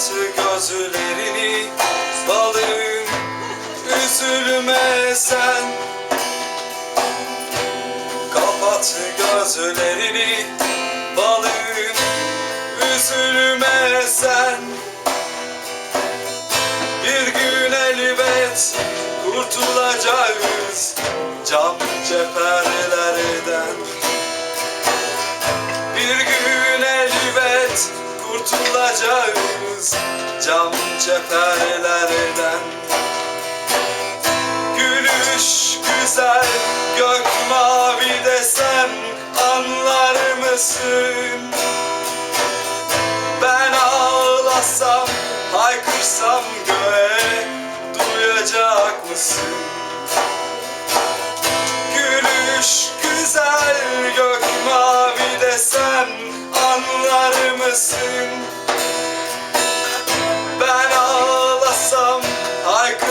Kapat gözlerini. Balım Üzülme sen. Kapat gözlerini. Balım Üzülme sen. Bir gün elbet kurtulacağız Cam cephelerden. Bir gün elbet kurtulacağız Cam cephelerden Gülüş güzel gök mavi desem anlar mısın? Ben ağlasam haykırsam göğe duyacak mısın?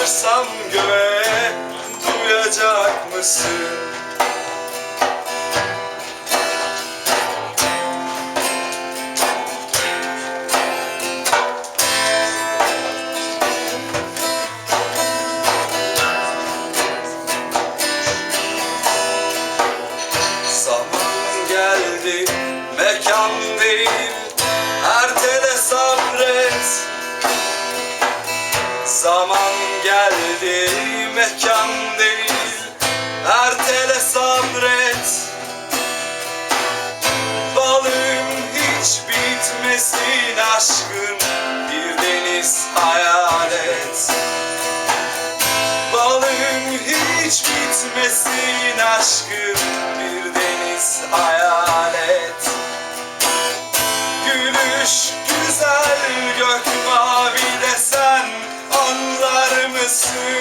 Haykırsam göğe duyacak mısın? Zaman geldi, mekan değil geldi, mekan değil Ertele sabret. Balım hiç bitmesin aşkın Bir deniz hayal et. Balım hiç bitmesin aşkın Bir deniz hayal et. Gülüş güzel gök mavi desen Anlar mısın?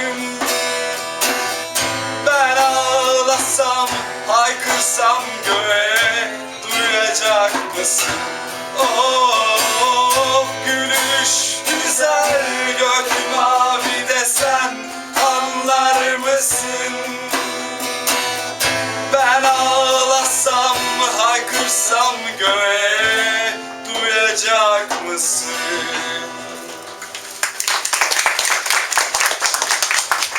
Haykırsam göğe Duyacak mısın? Oh gülüş güzel gök mavi desen Anlar mısın? Ben ağlasam haykırsam göğe